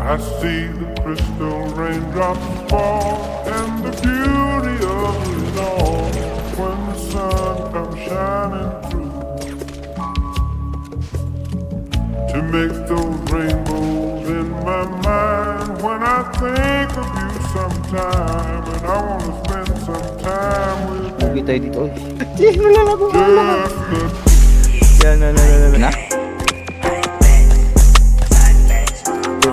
I see the crystal raindrops fall and the beauty of it all when the sun comes shining through to make those rainbows in my mind when I think of you sometime and I want to spend some time with you. Uwi tayo dito. Uy. Just the Yan, na, na, na, na,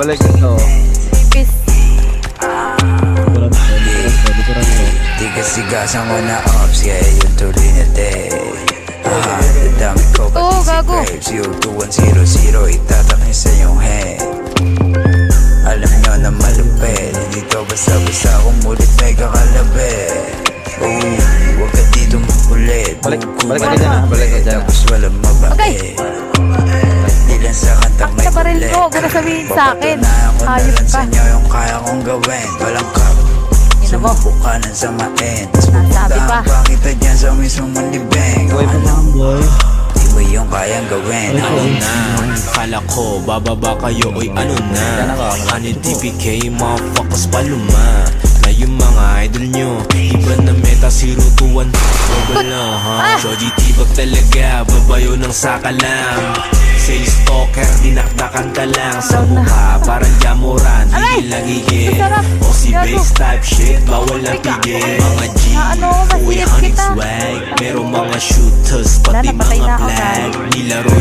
balik ito. Peace. Tigas-tigasan ko na ops, yeah, yung tuloy na day Aha, dadami ko pati si gago. Graves Yung 2100, itatakin sa iyong head Alam nyo na malupit Hindi to basta-basta kumulit may kakalabit Ooh, huwag ka dito makulit Balik- balik ka dyan, ah. Balik ka dyan. Tapos walang mabait Okay. Di lang sa kantang Ang may tabaril kulit ko, huwag na sabihin sa akin. Papatunayan ko na Hayop lang ka. sa inyo yung kaya kong gawin Walang mo. Sumubok ka ng samain Tapos Nasabi pupuntahan pa. pa kita dyan sa mismong malibeng Boy, Alam, di mo yung kayang gawin Ano na? Kala ko bababa kayo oy ano na. Ano TPK motherfuckers paluma Na yung mga idol nyo Iba na meta 021 Global na ha? Shoji tibag talaga? Babayo ng sakalam Say stalker Dinakdakan ka lang. Sa mukha Parang jamuran na gigil Sarap! O si base type shit Bawal na pigil. Mga G ano, honey kita. swag. Merong mga shooters Pati mga guys. Nilaro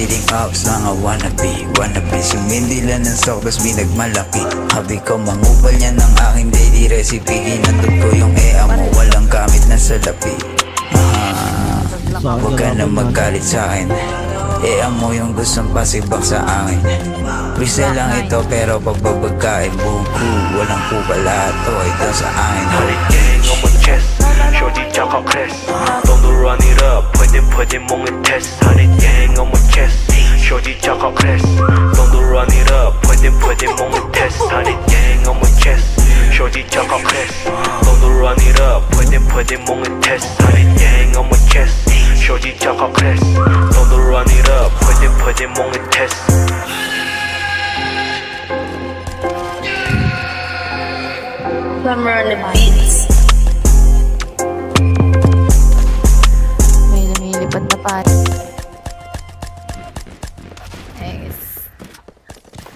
Feeling ups, mga wannabe Wannabe, sumindila ng sok Tapos binagmalaki Habi ko mangupal niya ng aking daily recipe. Ginandog ko yung ea mo Walang gamit na salapi Ah, Huwag ka na magalit sa akin. Ea mo yung gustong pasibak sa akin. Whistle lang ito pero pagbabagkain Buong crew, walang kupala Ito ay doon sa akin on my chest. Shorty tsaka crest Don't run it up pwede pwede mong i-test. Honey gang on my chest. Shorty tsaka crest Don't run it up. Pwede pwede mong i-test Honey gang on my chest. Shorty tsaka crest Don't run it up. Pwede pwede mong i-test Honey gang on my chest. Shorty tsaka crest Don't run it up. Pwede pwede mong i-test Summer on the beats.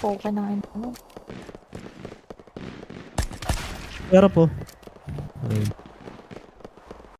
Okay na ngayon. Ano? Pero po. Ayun.